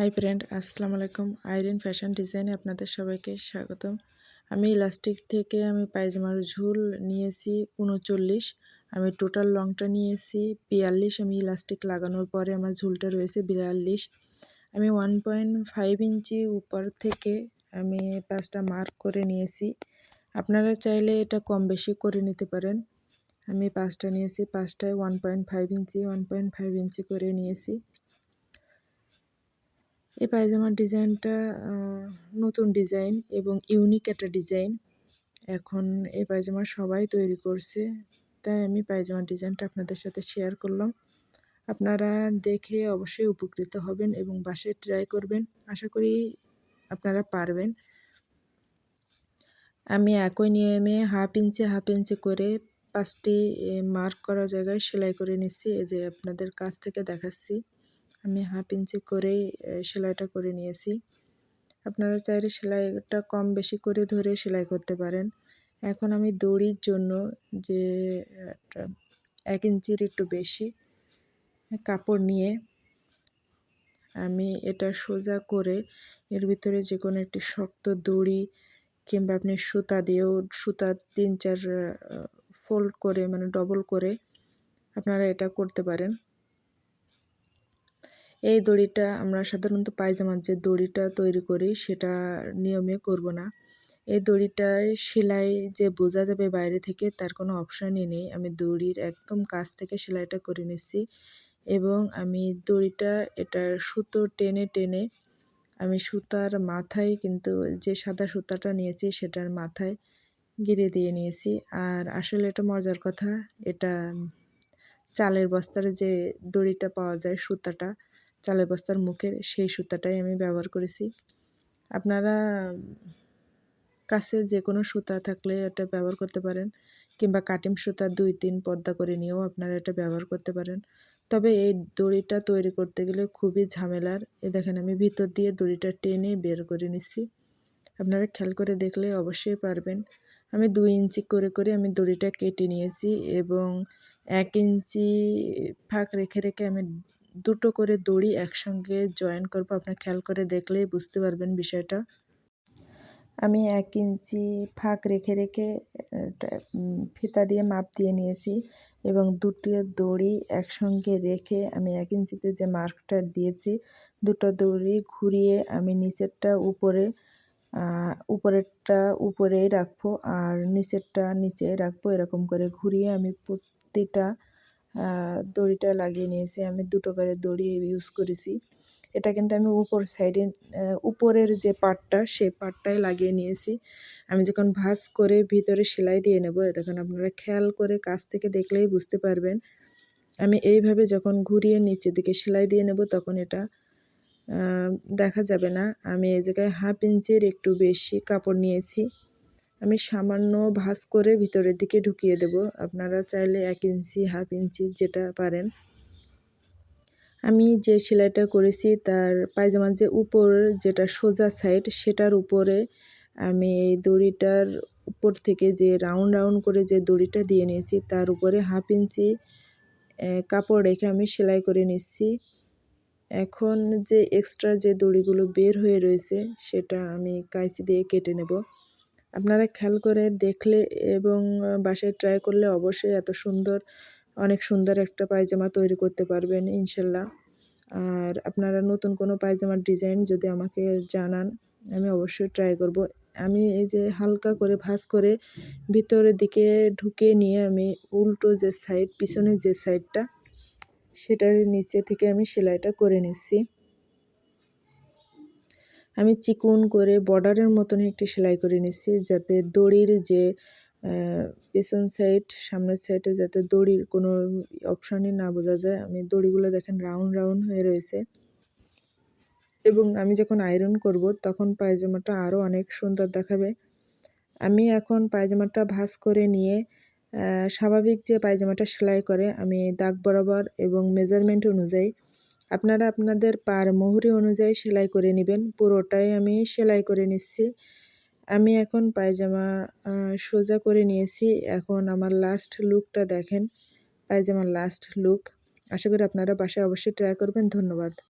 Hi friend, আসসালামু আলাইকুম। Irin fashion ডিজাইনে আপনাদের সবাইকে স্বাগতম। আমি ইলাস্টিক থেকে আমি পায়জামার ঝুল নিয়েছি উনচল্লিশ, আমি টোটাল লংটা নিয়েছি বিয়াল্লিশ, আমি ইলাস্টিক লাগানোর পরে আমার ঝুলটা রয়েছে বিয়াল্লিশ। আমি ওয়ান পয়েন্ট ফাইভ ইঞ্চি উপর থেকে আমি পাঁচটা মার্ক করে নিয়েছি। আপনারা চাইলে এটা কম বেশি করে নিতে পারেন। আমি পাঁচটা নিয়েছি, পাঁচটায় one point five inch, one point five inch করে নিয়েছি। এই পায়জামার ডিজাইনটা নতুন ডিজাইন এবং ইউনিক একটা ডিজাইন। এখন এই পায়জামা সবাই তৈরি করছে, তাই আমি পায়জামার ডিজাইনটা আপনাদের সাথে শেয়ার করলাম। আপনারা দেখে অবশ্যই উপকৃত হবেন এবং বাসায় ট্রাই করবেন। আশা করি আপনারা পারবেন। আমি একই নিয়মে হাফ ইঞ্চি হাফ ইঞ্চি করে পাঁচটি মার্ক করা জায়গায় সেলাই করে নিচ্ছি। এই যে আপনাদের কাছ থেকে দেখাচ্ছি। আমি হাফ ইঞ্চি করেই সেলাইটা করে নিয়েছি। আপনারা চাইলে সেলাইটা কম বেশি করে ধরে সেলাই করতে পারেন। এখন আমি দড়ির জন্য যে এক ইঞ্চির একটু বেশি কাপড় নিয়ে আমি এটা সোজা করে এর ভিতরে যে কোনো একটি শক্ত দড়ি কিংবা আপনি সুতা দিয়েও, সুতা তিন চার ফোল্ড করে মানে ডবল করে আপনারা এটা করতে পারেন। এই দড়িটা আমরা সাধারণত পায়জামার যে দড়িটা তৈরি করি সেটা নিয়মে করব না। এই দড়িটায় সেলাই যে বোঝা যাবে বাইরে থেকে তার কোনো অপশানই নেই। আমি দড়ির একদম কাছ থেকে সেলাইটা করে নিচ্ছি এবং আমি দড়িটা এটা সুতো টেনে টেনে আমি সুতার মাথায় কিন্তু যে সাদা সুতাটা নিয়েছি সেটার মাথায় গিরে দিয়ে নিয়েছি। আর আসলে এটা মজার কথা, এটা চালের বস্তার যে দড়িটা পাওয়া যায় সুতাটা চালের বস্তার মুখের সেই সুতাটাই আমি ব্যবহার করেছি। আপনারা কাছে যে কোনো সুতা থাকলে এটা ব্যবহার করতে পারেন, কিংবা কাটিম সুতা দুই তিন পর্দা করে নিয়েও আপনারা এটা ব্যবহার করতে পারেন। তবে এই দড়িটা তৈরি করতে গেলে খুবই ঝামেলার। এ দেখেন, আমি ভিতর দিয়ে দড়িটা টেনে বের করে নিচ্ছি। আপনারা খেয়াল করে দেখলে অবশ্যই পারবেন। আমি দুই ইঞ্চি করে করে আমি দড়িটা কেটে নিয়েছি এবং এক ইঞ্চি ফাঁক রেখে রেখে আমি দুটো করে দড়ি একসঙ্গে জয়েন করব। আপনার খেয়াল করে দেখলেই বুঝতে পারবেন বিষয়টা। আমি এক ইঞ্চি ফাঁক রেখে রেখে ফিতা দিয়ে মাপ দিয়ে নিয়েছি এবং দুটি দড়ি একসঙ্গে রেখে আমি এক ইঞ্চিতে যে মার্কটা দিয়েছি, দুটো দড়ি ঘুরিয়ে আমি নিচেরটা উপরে উপরেরটা উপরেই রাখব আর নিচেরটা নিচে রাখব এরকম করে ঘুরিয়ে আমি প্রতিটা দড়িটা লাগিয়ে নিয়েছি। আমি দুটো করে দড়ি ইউজ করেছি। এটা কিন্তু আমি উপর সাইডে উপরের যে পাটটা, সেই পাটটাই লাগিয়ে নিয়েছি। আমি যখন ভাজ করে ভিতরে সেলাই দিয়ে নেব তখন আপনারা খেয়াল করে কাছ থেকে দেখলেই বুঝতে পারবেন। আমি এইভাবে যখন ঘুরিয়ে নিচের দিকে সেলাই দিয়ে নেব, তখন এটা দেখা যাবে না। আমি এই জায়গায় হাফ ইঞ্চির একটু বেশি কাপড় নিয়েছি। আমি সামান্য ভাঁজ করে ভিতরের দিকে ঢুকিয়ে দেব। আপনারা চাইলে এক ইঞ্চি, হাফ ইঞ্চি যেটা পারেন। আমি যে সেলাইটা করেছি তার পায়জামার যে উপর যেটা সোজা সাইড সেটার উপরে আমি এই দড়িটার উপর থেকে যে রাউন্ড রাউন্ড করে যে দড়িটা দিয়ে নিয়েছি, তার উপরে হাফ ইঞ্চি কাপড় রেখে আমি সেলাই করে নিচ্ছি। এখন যে এক্সট্রা যে দড়িগুলো বের হয়ে রয়েছে, সেটা আমি কাঁচি দিয়ে কেটে নেব। আপনারা খেয়াল করে দেখলে এবং বাসায় ট্রাই করলে অবশ্যই এত সুন্দর, অনেক সুন্দর একটা পায়জামা তৈরি করতে পারবেন, ইনশাল্লাহ। আর আপনারা নতুন কোনো পায়জামার ডিজাইন যদি আমাকে জানান, আমি অবশ্যই ট্রাই করব। আমি এই যে হালকা করে ভাঁজ করে ভিতরের দিকে ঢুকে নিয়ে আমি উল্টো যে সাইড পিছনের যে সাইডটা সেটার নিচে থেকে আমি সেলাইটা করে নিচ্ছি। আমি চিকুন করে বর্ডারের মতন একটি সেলাই করে নিচ্ছি যাতে দড়ির যে পেছন সাইড সামনের সাইডে যাতে দড়ির কোনো অপশানই না বোঝা যায়। আমি দড়িগুলো দেখেন রাউন্ড রাউন্ড হয়ে রয়েছে। এবং আমি যখন আয়রন করব, তখন পায়জামাটা আরও অনেক সুন্দর দেখাবে। আমি এখন পায়জামাটা ভাঁজ করে নিয়ে স্বাভাবিক যে পায়জামাটা সেলাই করে, আমি দাগ বরাবর এবং মেজারমেন্ট অনুযায়ী আপনারা আপনাদের পার মহুরি অনুযায়ী সেলাই করে নেবেন। পুরোটাই আমি সেলাই করে নিচ্ছি। আমি এখন পায়জামা সোজা করে নিয়েছি। এখন আমার লাস্ট লুকটা দেখেন। পায়জামার লাস্ট লুক আশা করি আপনারা বাসায় অবশ্যই ট্রাই করবেন। ধন্যবাদ।